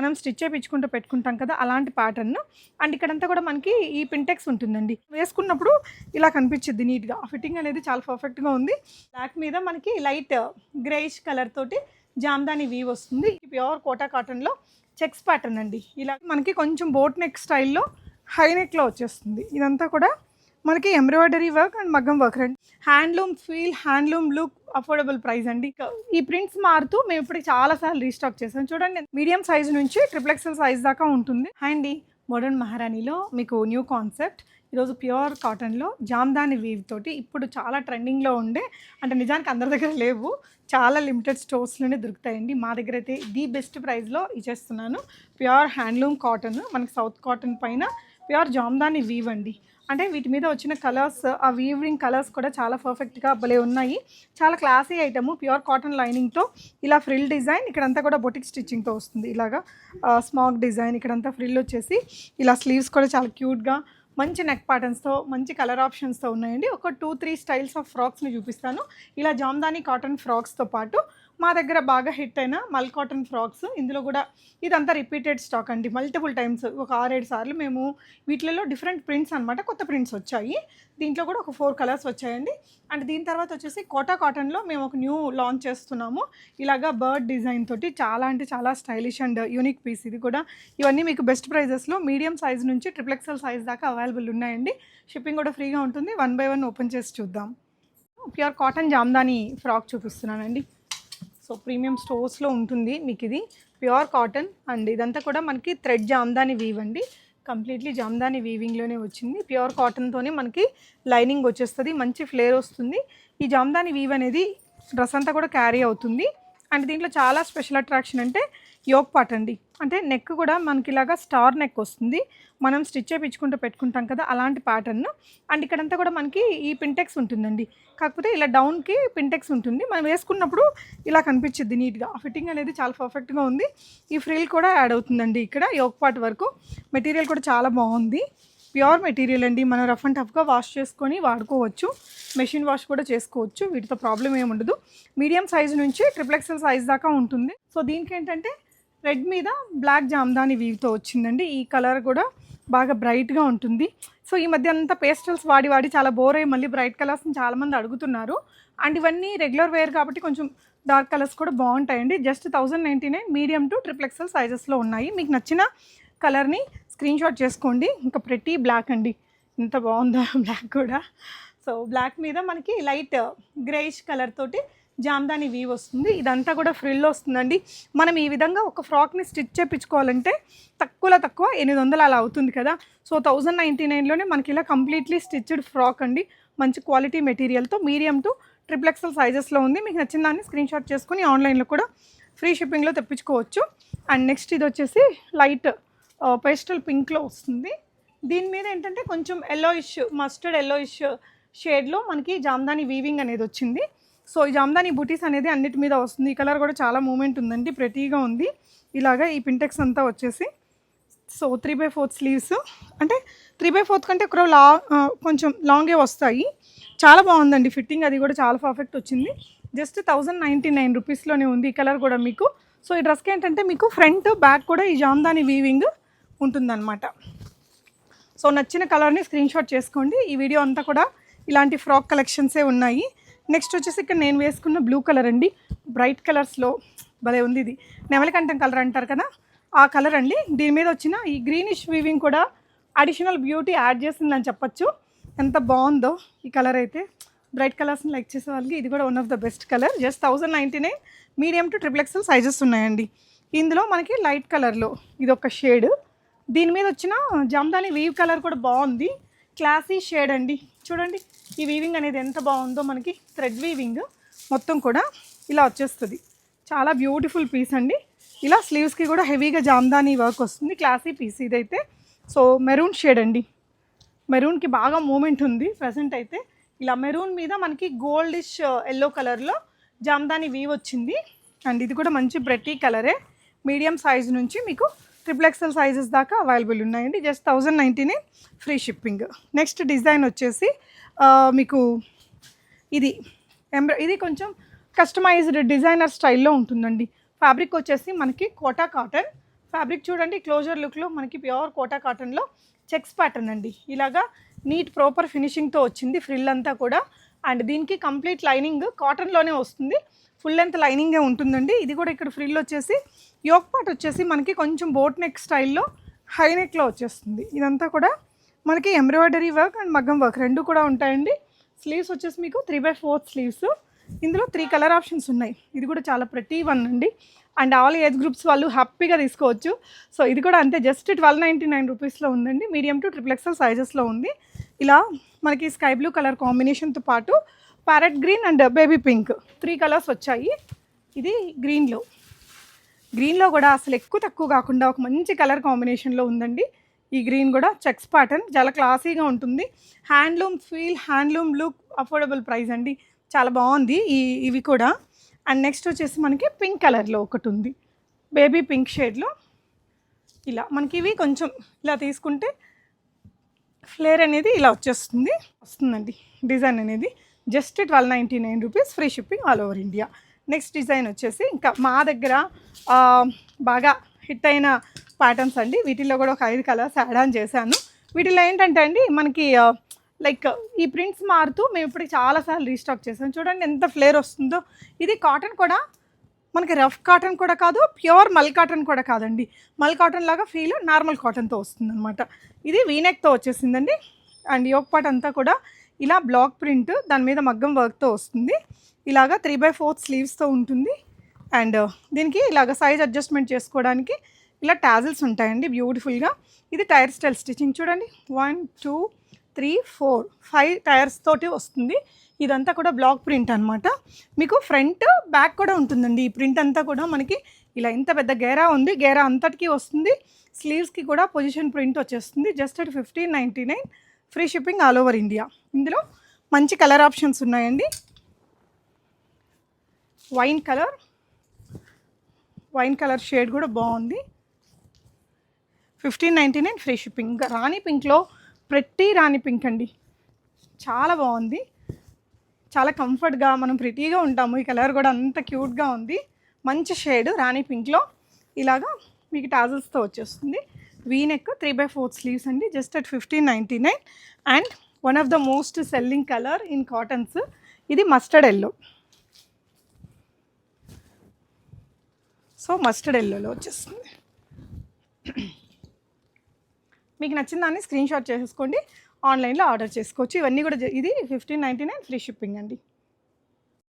మనం స్టిచ్ చేయించుకుంటూ పెట్టుకుంటాం కదా అలాంటి ప్యాటర్న్ అండ్ ఇక్కడంతా కూడా మనకి ఈ పింటెక్స్ ఉంటుందండి. వేసుకున్నప్పుడు ఇలా కనిపించింది నీట్గా ఫిట్టింగ్ అనేది చాలా పర్ఫెక్ట్గా ఉంది. బ్లాక్ మీద మనకి లైట్ గ్రేయిష్ కలర్ తోటి జామ్దాని వీవ్ వస్తుంది. ప్యూర్ కోటా కాటన్లో చెక్స్ ప్యాటర్న్ అండి. ఇలా మనకి కొంచెం బోట్ నెక్ స్టైల్లో హై నెక్లో వచ్చేస్తుంది. ఇదంతా కూడా మనకి ఎంబ్రాయిడరీ వర్క్ అండ్ మగ్గం వర్క్ రండి. Handloom feel handloom look affordable price అండి. ఈ ప్రింట్స్ మారుతూ మేము ఇప్పుడు చాలాసార్లు రీస్టాక్ చేసాం. చూడండి మీడియం సైజ్ నుంచి ట్రిపుల్ ఎక్సెల్ సైజ్ దాకా ఉంటుంది. అండి మోడర్న్ మహారాణిలో మీకు న్యూ కాన్సెప్ట్ ఈరోజు ప్యూర్ కాటన్లో జామ్దాని వీవ్ తోటి ఇప్పుడు చాలా ట్రెండింగ్లో ఉండే అంటే నిజానికి అందరి దగ్గర లేవు చాలా లిమిటెడ్ స్టోర్స్లోనే దొరుకుతాయండి. మా దగ్గర అయితే ది బెస్ట్ ప్రైస్లో ఇచ్చేస్తున్నాను. ప్యూర్ హ్యాండ్లూమ్ కాటన్ మనకి సౌత్ కాటన్ పైన ప్యూర్ జామ్దాని వీవ్ అండి. అంటే వీటి మీద వచ్చిన కలర్స్ ఆ వీవింగ్ కలర్స్ కూడా చాలా పర్ఫెక్ట్గా భలే ఉన్నాయి. చాలా క్లాసీ ఐటమ్ ప్యూర్ కాటన్ లైనింగ్తో ఇలా ఫ్రిల్ డిజైన్ ఇక్కడంతా కూడా బొటిక్ స్టిచ్చింగ్తో వస్తుంది. ఇలాగా స్మాక్ డిజైన్ ఇక్కడంతా ఫ్రిల్ వచ్చేసి ఇలా స్లీవ్స్ కూడా చాలా క్యూట్గా మంచి నెక్ ప్యాటర్న్స్తో మంచి కలర్ ఆప్షన్స్తో ఉన్నాయండి. ఒక టూ త్రీ స్టైల్స్ ఆఫ్ ఫ్రాక్స్ని చూపిస్తాను. ఇలా జామ్దాని కాటన్ ఫ్రాక్స్తో పాటు మా దగ్గర బాగా హిట్ అయిన మల్ కాటన్ ఫ్రాక్స్. ఇందులో కూడా ఇదంతా రిపీటెడ్ స్టాక్ అండి. మల్టిపుల్ టైమ్స్ ఒక ఆరేడు సార్లు మేము వీటిలలో డిఫరెంట్ ప్రింట్స్ అనమాట కొత్త ప్రింట్స్ వచ్చాయి. దీంట్లో కూడా ఒక ఫోర్ కలర్స్ వచ్చాయండి. అండ్ దీని తర్వాత వచ్చేసి కోటా కాటన్లో మేము ఒక న్యూ లాంచ్ చేస్తున్నాము. ఇలాగా బర్డ్ డిజైన్ తోటి చాలా అంటే చాలా స్టైలిష్ అండ్ యూనిక్ పీస్ ఇది కూడా. ఇవన్నీ మీకు బెస్ట్ ప్రైజెస్లో మీడియం సైజ్ నుంచి ట్రిపుల్ ఎక్సెల్ సైజ్ దాకా అవైలబుల్ ఉన్నాయండి. షిప్పింగ్ కూడా ఫ్రీగా ఉంటుంది. వన్ బై వన్ ఓపెన్ చేసి చూద్దాం. ప్యూర్ కాటన్ జామ్దాని ఫ్రాక్ చూపిస్తున్నానండి. సో ప్రీమియం స్టోర్స్లో ఉంటుంది మీకు ఇది ప్యూర్ కాటన్ అండ్ ఇదంతా కూడా మనకి థ్రెడ్ జామ్దాని వీవ్ అండి. కంప్లీట్లీ జామ్దాని వీవింగ్లోనే వచ్చింది. ప్యూర్ కాటన్తోనే మనకి లైనింగ్ వచ్చేస్తుంది మంచి ఫ్లేర్ వస్తుంది. ఈ జామ్దాని వీవ్ అనేది డ్రెస్ అంతా కూడా క్యారీ అవుతుంది. అండ్ దీంట్లో చాలా స్పెషల్ అట్రాక్షన్ అంటే యోక్ పాట్ అండి. అంటే నెక్ కూడా మనకి ఇలాగా స్టార్ నెక్ వస్తుంది. మనం స్టిచ్ చేయించుకుంటూ పెట్టుకుంటాం కదా అలాంటి ప్యాటర్న్ అండ్ ఇక్కడంతా కూడా మనకి ఈ పింటెక్స్ ఉంటుందండి. కాకపోతే ఇలా డౌన్కి పింటెక్స్ ఉంటుంది. మనం వేసుకున్నప్పుడు ఇలా కనిపించింది నీట్గా ఫిట్టింగ్ అనేది చాలా పర్ఫెక్ట్గా ఉంది. ఈ ఫ్రిల్ కూడా యాడ్ అవుతుందండి ఇక్కడ యోక్ పాట్ వరకు. మెటీరియల్ కూడా చాలా బాగుంది. ప్యూర్ మెటీరియల్ అండి. మనం రఫ్ అండ్ టఫ్గా వాష్ చేసుకొని వాడుకోవచ్చు. మెషిన్ వాష్ కూడా చేసుకోవచ్చు. వీటితో ప్రాబ్లం ఏమి ఉండదు. మీడియం సైజ్ నుంచి ట్రిపుల్ ఎక్సెల్ సైజ్ దాకా ఉంటుంది. సో దీనికి ఏంటంటే రెడ్ మీద బ్లాక్ జామ్దాని వీవ్తో వచ్చిందండి. ఈ కలర్ కూడా బాగా బ్రైట్గా ఉంటుంది. సో ఈ మధ్య అంతా పేస్టల్స్ వాడి వాడి చాలా బోర్ అయ్యి మళ్ళీ బ్రైట్ కలర్స్ని చాలామంది అడుగుతున్నారు. అండ్ ఇవన్నీ రెగ్యులర్ వేర్ కాబట్టి కొంచెం డార్క్ కలర్స్ కూడా బాగుంటాయండి. Just thousand ninety nine medium to triple XL సైజెస్లో ఉన్నాయి. మీకు నచ్చిన కలర్ని స్క్రీన్ షాట్ చేసుకోండి. ఇంకా ప్రతి బ్లాక్ అండి. ఎంత బాగుందో బ్లాక్ కూడా? సో బ్లాక్ మీద మనకి లైట్ గ్రేయిష్ కలర్ తోటి జామ్దాని వీవ్ వస్తుంది. ఇదంతా కూడా ఫ్రిల్ వస్తుందండి. మనం ఈ విధంగా ఒక ఫ్రాక్ని స్టిచ్ చేయించుకోవాలంటే తక్కువలో తక్కువ ఎనిమిది వందలు అలా అవుతుంది కదా. సో థౌజండ్ నైంటీ నైన్లోనే మనకి ఇలా కంప్లీట్లీ స్టిచ్డ్ ఫ్రాక్ అండి. మంచి క్వాలిటీ మెటీరియల్తో మీడియం టు ట్రిపుల్ ఎక్సెల్ సైజెస్లో ఉంది. మీకు నచ్చిన దాన్ని స్క్రీన్ షాట్ చేసుకుని ఆన్లైన్లో కూడా ఫ్రీ షిప్పింగ్లో తెప్పించుకోవచ్చు. అండ్ నెక్స్ట్ ఇది వచ్చేసి లైట్ పేస్టల్ పింక్లో వస్తుంది. దీని మీద ఏంటంటే కొంచెం ఎల్లోయిష్ మస్టర్డ్ ఎల్లోయిష్ షేడ్లో మనకి జామ్దాని వీవింగ్ అనేది వచ్చింది. సో ఈ జామ్దాని బూటీస్ అనేది అన్నిటి మీద వస్తుంది. ఈ కలర్ కూడా చాలా మూమెంట్ ఉందండి. ప్రతిగా ఉంది. ఇలాగా ఈ పింటెక్స్ అంతా వచ్చేసి. So three by fourth sleeves. అంటే త్రీ బై ఫోర్త్ కంటే ఒక లా కొంచెం లాంగే వస్తాయి. చాలా బాగుందండి ఫిట్టింగ్. అది కూడా చాలా పర్ఫెక్ట్ వచ్చింది. జస్ట్ థౌజండ్ నైంటీ నైన్ రూపీస్లోనే ఉంది ఈ కలర్ కూడా మీకు. సో ఈ డ్రెస్కి ఏంటంటే మీకు ఫ్రంట్ బ్యాక్ కూడా ఈ జామ్దాని వీవింగ్ ఉంటుందన్నమాట. సో నచ్చిన కలర్ని స్క్రీన్షాట్ చేసుకోండి. ఈ వీడియో అంతా కూడా ఇలాంటి ఫ్రాక్ కలెక్షన్సే ఉన్నాయి. నెక్స్ట్ వచ్చేసి ఇక్కడ నేను వేసుకున్న బ్లూ కలర్ అండి. బ్రైట్ కలర్స్లో భలే ఉంది ఇది. నెమలికంఠం కలర్ అంటారు కదా? ఆ కలర్ అండి. దీని మీద వచ్చిన ఈ గ్రీనిష్ వీవింగ్ కూడా అడిషనల్ బ్యూటీ యాడ్ చేసిందని చెప్పొచ్చు. ఎంత బాగుందో ఈ కలర్ అయితే. బ్రైట్ కలర్స్ని లైక్ చేసే వాళ్ళకి ఇది కూడా one of the best colour just thousand ninety nine medium to triple XL sizes ఉన్నాయండి. ఇందులో మనకి లైట్ కలర్లో ఇది ఒక షేడ్ దీని మీద వచ్చిన జామ్దాని వీవ్ కలర్ కూడా బాగుంది. క్లాసీ షేడ్ అండి. చూడండి ఈ వీవింగ్ అనేది ఎంత బాగుందో మనకి థ్రెడ్ వీవింగ్ మొత్తం కూడా ఇలా వచ్చేస్తుంది. చాలా బ్యూటిఫుల్ పీస్ అండి. ఇలా స్లీవ్స్కి కూడా హెవీగా జామ్దాని వర్క్ వస్తుంది. క్లాసీ పీస్ ఇదైతే. సో మెరూన్ షేడ్ అండి. మెరూన్కి బాగా మూమెంట్ ఉంది. ప్రజెంట్ అయితే ఇలా మెరూన్ మీద మనకి గోల్డిష్ ఎల్లో కలర్లో జామ్దాని వీవ్ వచ్చింది. అండ్ ఇది కూడా మంచి బ్రెటీ కలరే మీడియం సైజ్ నుంచి మీకు ట్రిపుల్ ఎక్సెల్ సైజెస్ దాకా అవైలబుల్ ఉన్నాయండి. Just thousand ninety free shipping next design వచ్చేసి మీకు ఇది ఎంబ్రా ఇది కొంచెం కస్టమైజ్డ్ డిజైనర్ స్టైల్లో ఉంటుందండి. ఫ్యాబ్రిక్ వచ్చేసి మనకి కోటా కాటన్ ఫ్యాబ్రిక్ చూడండి క్లోజర్ లుక్లో మనకి ప్యూర్ కోటా కాటన్లో చెక్స్ ప్యాటర్న్ అండి. ఇలాగా నీట్ ప్రాపర్ ఫినిషింగ్తో వచ్చింది ఫ్రిల్ అంతా కూడా. అండ్ దీనికి కంప్లీట్ లైనింగ్ కాటన్లోనే వస్తుంది. ఫుల్ లెంత్ లైనింగే ఉంటుందండి. ఇది కూడా ఇక్కడ ఫ్రిల్ వచ్చేసి యోక్ పార్ట్ వచ్చేసి మనకి కొంచెం బోట్ నెక్ స్టైల్లో హై నెక్లో వచ్చేస్తుంది. ఇదంతా కూడా మనకి ఎంబ్రాయిడరీ వర్క్ అండ్ మగ్గం వర్క్ రెండు కూడా ఉంటాయండి. స్లీవ్స్ వచ్చేసి మీకు త్రీ బై ఫోర్త్ స్లీవ్స్. ఇందులో త్రీ కలర్ ఆప్షన్స్ ఉన్నాయి. ఇది కూడా చాలా ప్రతి వన్ అండి. అండ్ ఆల్ ఏజ్ గ్రూప్స్ వాళ్ళు హ్యాపీగా తీసుకోవచ్చు. సో ఇది కూడా అంతే జస్ట్ ట్వెల్వ్ నైంటీ నైన్ రూపీస్లో ఉందండి. మీడియం టు ట్రిప్లెక్సల్ సైజెస్లో ఉంది. ఇలా మనకి స్కై బ్లూ కలర్ కాంబినేషన్తో పాటు parrot green and baby pink. Three colours వచ్చాయి. ఇది గ్రీన్లో. గ్రీన్లో కూడా అసలు ఎక్కువ తక్కువ కాకుండా ఒక మంచి కలర్ కాంబినేషన్లో ఉందండి. ఈ గ్రీన్ కూడా చెక్స్ ప్యాటర్న్. చాలా క్లాసీగా ఉంటుంది. Handloom feel handloom look affordable price అండి. చాలా బాగుంది ఈ ఇవి కూడా. అండ్ నెక్స్ట్ వచ్చేసి మనకి పింక్ కలర్లో ఒకటి ఉంది. బేబీ పింక్ షేడ్లో. ఇలా మనకి ఇవి కొంచెం ఇలా తీసుకుంటే ఫ్లేర్ అనేది ఇలా వచ్చేస్తుంది. వస్తుందండి డిజైన్ అనేది. Just twelve ninety nine rupees free shipping all over India. Next design వచ్చేసి ఇంకా మా దగ్గర బాగా హిట్ అయిన ప్యాటర్న్స్ అండి. వీటిల్లో కూడా ఒక ఐదు కలర్స్ యాడ్ ఆన్ చేశాను. వీటిలో ఏంటంటే అండి మనకి లైక్ ఈ ప్రింట్స్ మారుతూ మేము ఇప్పుడు చాలాసార్లు రీస్టాక్ చేసాం చూడండి ఎంత ఫ్లేర్ వస్తుందో. ఇది కాటన్ కూడా మనకి రఫ్ కాటన్ కూడా కాదు ప్యూర్ మల్ కాటన్ కూడా కాదండి. మల్ కాటన్ లాగా ఫీల్ నార్మల్ కాటన్తో వస్తుంది అనమాట ఇది వీనెక్తో వచ్చేసిందండి. అండ్ యోక్ పాట్ అంతా కూడా ఇలా బ్లాక్ ప్రింట్ దాని మీద మగ్గం వర్క్తో వస్తుంది. ఇలాగా త్రీ బై ఫోర్త్ స్లీవ్స్తో ఉంటుంది. అండ్ uh, దీనికి ఇలాగ సైజ్ అడ్జస్ట్మెంట్ చేసుకోవడానికి ఇలా టాజిల్స్ ఉంటాయండి బ్యూటిఫుల్గా ఇది టైర్ స్టైల్ స్టిచ్చింగ్ చూడండి. One two three four five tiers తోటి వస్తుంది. ఇదంతా కూడా బ్లాక్ ప్రింట్ అనమాట మీకు ఫ్రంట్ బ్యాక్ కూడా ఉంటుందండి. ఈ ప్రింట్ అంతా కూడా మనకి ఇలా ఇంత పెద్ద గేరా ఉంది. గేరా అంతటికి వస్తుంది. స్లీవ్స్కి కూడా పొజిషన్ ప్రింట్ వచ్చేస్తుంది. Just at fifteen ninety nine free shipping all over India. ఇందులో మంచి కలర్ ఆప్షన్స్ ఉన్నాయండి. Wine colour wine colour shade కూడా బాగుంది. Fifteen ninety nine free shipping. ఇంకా రాణి పింక్లో ప్రతి రాణి పింక్ అండి. చాలా బాగుంది. చాలా కంఫర్ట్గా మనం ప్రిటీగా ఉంటాము. ఈ కలర్ కూడా అంత క్యూట్గా ఉంది. మంచి షేడ్ రాణి పింక్లో ఇలాగా మీకు టాజల్స్తో వచ్చేస్తుంది. V neck three by fourth sleeves అండి just at fifteen ninety nine and one of the most selling colour in cottons ఇది మస్టర్డ్ ఎల్లో సో మస్టర్డ్ ఎల్లోలో వచ్చేస్తుంది. మీకు నచ్చిందాన్ని స్క్రీన్ షాట్ చేసేసుకోండి. ఆన్లైన్లో ఆర్డర్ చేసుకోవచ్చు. ఇవన్నీ కూడా ఇది fifteen ninety nine free shipping అండి.